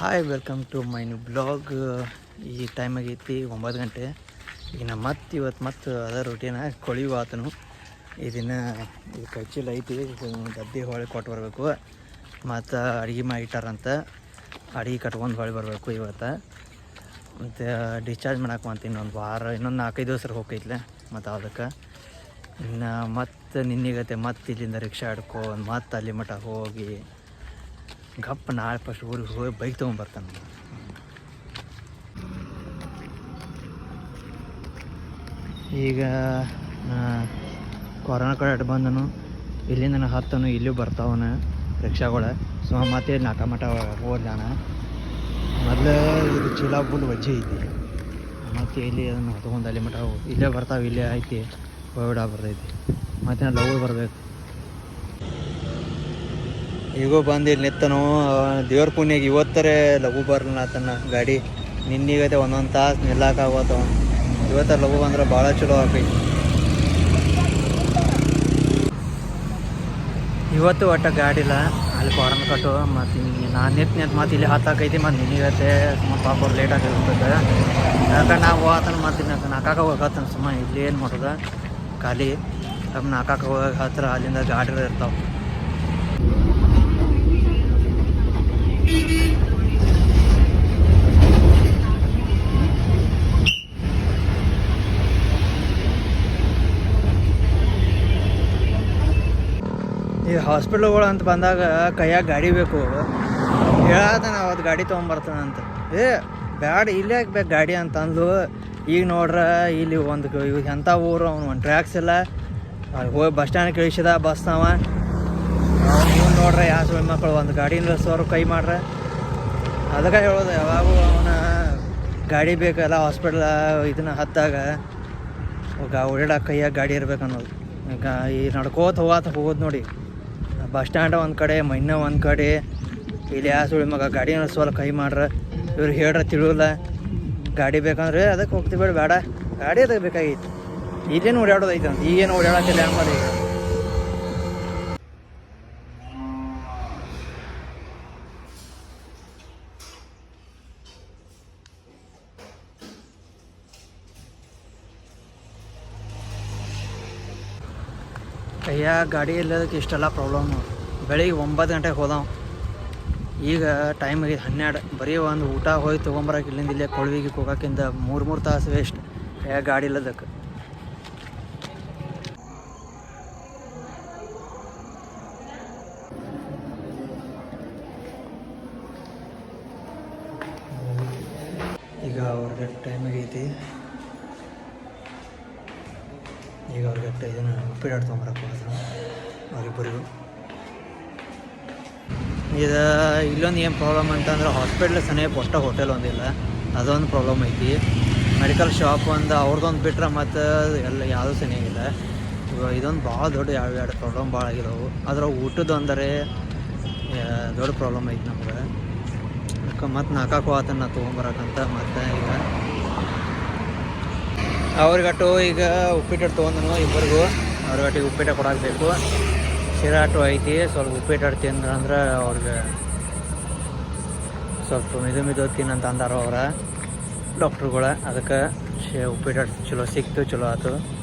Hi welcome to my new blog ಈ time ಆಗೈತಿ ಒಂಬತ್ತು ಗಂಟೆ. ಈಗ ನಾ ಮತ್ತೆ ಇವತ್ತು ಮತ್ತೆ ಅದ ರೊಟೀನ ಕೊಳಿವ ಆತನು. ಇದನ್ನು ಈ ಕಚ್ಚಿಲ್ ಐತಿ ಗದ್ದೆ ಹೊಳೆ ಕೊಟ್ಟು ಬರಬೇಕು. ಮತ್ತು ಅಡುಗೆ ಮಾಡಿಟ್ಟಾರಂತ ಅಡುಗೆ ಕಟ್ಕೊಂಡು ಹೊಳೆ ಬರಬೇಕು ಇವತ್ತು. ಮತ್ತು ಡಿಸ್ಚಾರ್ಜ್ ಮಾಡಕ್ಕೆ ಅಂತ ಇನ್ನೊಂದು ವಾರ, ಇನ್ನೊಂದು ನಾಲ್ಕೈದು ದಿವಸ ಹೋಗೈತ್ಲೆ ಮತ್ತು ಅದಕ್ಕೆ. ಇನ್ನು ಮತ್ತೆ ನಿನ್ನೆಗತ್ತೆ ಮತ್ತೆ ಇಲ್ಲಿಂದ ರಿಕ್ಷಾ ಹಿಡ್ಕೊಂಡು ಮತ್ತೆ ಅಲ್ಲಿ ಮಠ ಹೋಗಿ ಗಪ್ಪ ನಾಳೆ ಫಸ್ಟ್ ಊರಿಗೆ ಹೋಗಿ ಬೈಕ್ ತೊಗೊಂಬರ್ತಾನೆ ಈಗ ಕೊರೋನಾ ಕಡೆ ಬಂದನು. ಇಲ್ಲಿಂದ ನಾನು ಹತ್ತನು, ಇಲ್ಲೂ ಬರ್ತಾವನ ರಿಕ್ಷಾಗಳ. ಸೊ ಮತ್ತೆ ನಾಟ ಮಠ ಹೋದಾನ ಮೊದಲು ಇದು ಚೀಲ ಬುಲ್ ವಜ್ಜೆ ಐತಿ. ಮತ್ತೆ ಇಲ್ಲಿ ಅದನ್ನು ಹತ್ಕೊಂಡು ಅಲ್ಲಿ ಮಠ ಇಲ್ಲೇ ಬರ್ತಾವೆ, ಇಲ್ಲೇ ಐತಿ. ಕೋವಿಡ ಬರ್ತೈತಿ ಮತ್ತೆ ನಾನು ಲವ್ ಬರಬೇಕು. ಈಗೂ ಬಂದು ಇಲ್ಲಿ ನಿತ್ತನು ದೇವ್ರ ಪುಣ್ಯಾಗ ಇವತ್ತರೆ ಲಘು ತನ್ನ ಗಾಡಿ. ನಿನ್ನೀಗೈತೆ ಒಂದೊಂದು ತಾಸು ನಿಲ್ಲಕ್ಕಾಗತ್ತ ಇವತ್ತರ ಲಘು ಬಂದ್ರೆ ಭಾಳ ಚಲೋ ಆಕೈತಿ. ಇವತ್ತು ಒಟ್ಟ ಗಾಡಿ ಇಲ್ಲ. ಅಲ್ಲಿ ಫಾರನ್ ಕಟ್ಟು. ಮತ್ತು ನಾನು ನಿಂತು ನಿಂತು ಮತ್ತು ಇಲ್ಲಿ ಹತ್ತಾಕೈತಿ ಮತ್ತು ನಿನಗತ್ತೆ ಸುಮ್ಮನೆ ಪಾಪ ಅವ್ರು ಲೇಟ್ ಆಗಿರ್ತದೆ ಯಾಕಂದ್ರೆ ನಾವು ಮತ್ತು ಮತ್ತೆ ನಾಕಾಕ ಹೋಗತ್ತನ ಸುಮ್ಮ ಇಲ್ಲಿ ಏನು ಮಾಡೋದ? ಖಾಲಿ. ನಮ್ಮ ನಾಕಾಕ ಹೋಗಕ್ಕೆ ಹತ್ರ ಅಲ್ಲಿಂದ ಗಾಡಿ ಇರ್ತಾವೆ. ಈ ಹಾಸ್ಪಿಟ್ಲ್ಗಳು ಅಂತ ಬಂದಾಗ ಕೈಯಾಗ ಗಾಡಿ ಬೇಕು. ಹೇಳಾದ ನಾವು ಅದು ಗಾಡಿ ತೊಗೊಂಬರ್ತಾನಂತ ಏ, ಬ್ಯಾಡ, ಇಲ್ಲೇ ಬೇಕು ಗಾಡಿ ಅಂತ ಅಂದ್ಲು. ಈಗ ನೋಡ್ರ, ಇಲ್ಲಿ ಒಂದು ಎಂಥ ಊರು, ಅವ್ನು ಒಂದು ಟ್ರ್ಯಾಕ್ಸ್ ಇಲ್ಲ. ಹೋಗಿ ಬಸ್ ಸ್ಟ್ಯಾಂಡ್ ಕಳಿಸಿದ ಬಸ್ ಅವ ನೋಡ್ರ ಯಾವ ಸುಳ್ಳು ಮಕ್ಕಳು ಒಂದು ಗಾಡಿ ನಿಲ್ಲಿಸೋರು ಕೈ ಮಾಡ್ರೆ. ಅದಕ್ಕೆ ಹೇಳೋದು ಯಾವಾಗೂ ಅವನ ಗಾಡಿ ಬೇಕಲ್ಲ ಹಾಸ್ಪಿಟ್ಲ ಇದನ್ನ ಹತ್ತಾಗ ಓಡಾಡ ಕೈಯಾಗ ಗಾಡಿ ಇರ್ಬೇಕು ಅನ್ನೋದು. ಈಗ ಈ ನಡ್ಕೋತ ಹೋಗಾತ ಹೋಗೋದು ನೋಡಿ. ಬಸ್ ಸ್ಟ್ಯಾಂಡ್ ಒಂದು ಕಡೆ, ಮೈನ ಒಂದು ಕಡೆ, ಇಲ್ಲಿ ಯಾವ ಸುಳಿ ಮಗ ಗಾಡಿ ನಡೆಸೋಲ್ಲ ಕೈ ಮಾಡ್ರ. ಇವ್ರು ಹೇಳ್ರ ತಿಳಿಲ್ಲ. ಗಾಡಿ ಬೇಕಂದ್ರೆ ಅದಕ್ಕೆ ಹೋಗ್ತೀವಿ ಬೇಡ. ಬೇಡ, ಗಾಡಿ ಅದಕ್ಕೆ ಬೇಕಾಗಿತ್ತು ಇದೇನು ಓಡಾಡೋದೈತೆ ಅಂತ ಈಗೇನು ಓಡಾಡತ್ತಿಲ್ಲ ಹೆಂಗೆ ಕೈಯಾಗ ಗಾಡಿ ಇಲ್ಲದಕ್ಕೆ ಇಷ್ಟೆಲ್ಲ ಪ್ರಾಬ್ಲಮ್ ಬೆಳಿಗ್ಗೆ ಒಂಬತ್ತು ಗಂಟೆಗೆ ಹೋದವು. ಈಗ ಟೈಮ್ ಆಗಿದೆ ಹನ್ನೆರಡು. ಬರೀ ಒಂದು ಊಟ ಹೋಗಿ ತೊಗೊಂಬರಕ್ಕೆ ಇಲ್ಲಿಂದ ಇಲ್ಲೇ ಕೊಳವಿಗೆ ಹೋಗೋಕ್ಕಿಂತ ಮೂರು ಮೂರು ತಾಸು ವೇಸ್ಟ್ ಕೈಯಾಗ ಗಾಡಿ ಇಲ್ಲದಕ್ಕೆ. ಈಗ ಅವ್ರಿಗೆ ಟೈಮ್ ಆಗೈತಿ. ಈಗ ಅವ್ರಿಗೆ ಇದನ್ನು ಉಪ್ಪಿಟ್ಟು ತೊಗೊಂಬರಕ್ಕೆ ಹೋದ್ರು. ಅವರಿಬ್ಬರಿಗೂ. ಇದು ಇಲ್ಲೊಂದು ಏನು ಪ್ರಾಬ್ಲಮ್ ಅಂತಂದ್ರೆ ಹಾಸ್ಪಿಟ್ಲ್ ಸನೇ ಪೊಟ್ಟ ಹೋಟೆಲ್ ಒಂದಿಲ್ಲ ಅದೊಂದು ಪ್ರಾಬ್ಲಮ್ ಐತಿ. ಮೆಡಿಕಲ್ ಶಾಪ್ ಒಂದು ಅವ್ರದ್ದೊಂದು ಬಿಟ್ರೆ ಮತ್ತು ಎಲ್ಲ ಯಾವುದೂ ಸನಿಯಾಗಿಲ್ಲ ಇದೊಂದು ಭಾಳ ದೊಡ್ಡ ಯಾವ ಎರಡು ಪ್ರಾಬ್ಲಮ್ ಭಾಳ ಆಗಿದಾವು. ಅದ್ರ ಊಟದ ಅಂದರೆ ದೊಡ್ಡ ಪ್ರಾಬ್ಲಮ್ ಐತಿ ನಮ್ಗೆ. ಅದಕ್ಕೆ ಮತ್ತು ನಾಲ್ಕು ಆತನ ತೊಗೊಂಬರಕ್ಕಂತ ಮತ್ತು ಈಗ ಅವ್ರಿಗಟ್ಟು ಈಗ ಉಪ್ಪಿಟ್ಟು ತೊಗೊಂಡನು ಇಬ್ಬರಿಗೂ. ಅವ್ರಿಗಟ್ಟಿಗೆ ಉಪ್ಪಿಟ್ಟು ಕೊಡಾಕಬೇಕು. ಶಿರಾಟು ಐತಿ, ಸ್ವಲ್ಪ ಉಪ್ಪಿಟ್ಟು ತಿಂದ್ರೆ ಅಂದ್ರೆ ಅವ್ರಿಗೆ ಸ್ವಲ್ಪ ಮಿದು ಮಿದು ತಿನ್ನಂತ ಅಂದಾರ ಅವ್ರ. ಡಾಕ್ಟ್ರುಗಳ, ಅದಕ್ಕೆ ಶೇ ಉಪ್ಪಿಟ್ಟು ಚಲೋ ಸಿಕ್ತು, ಚಲೋ ಆಯ್ತು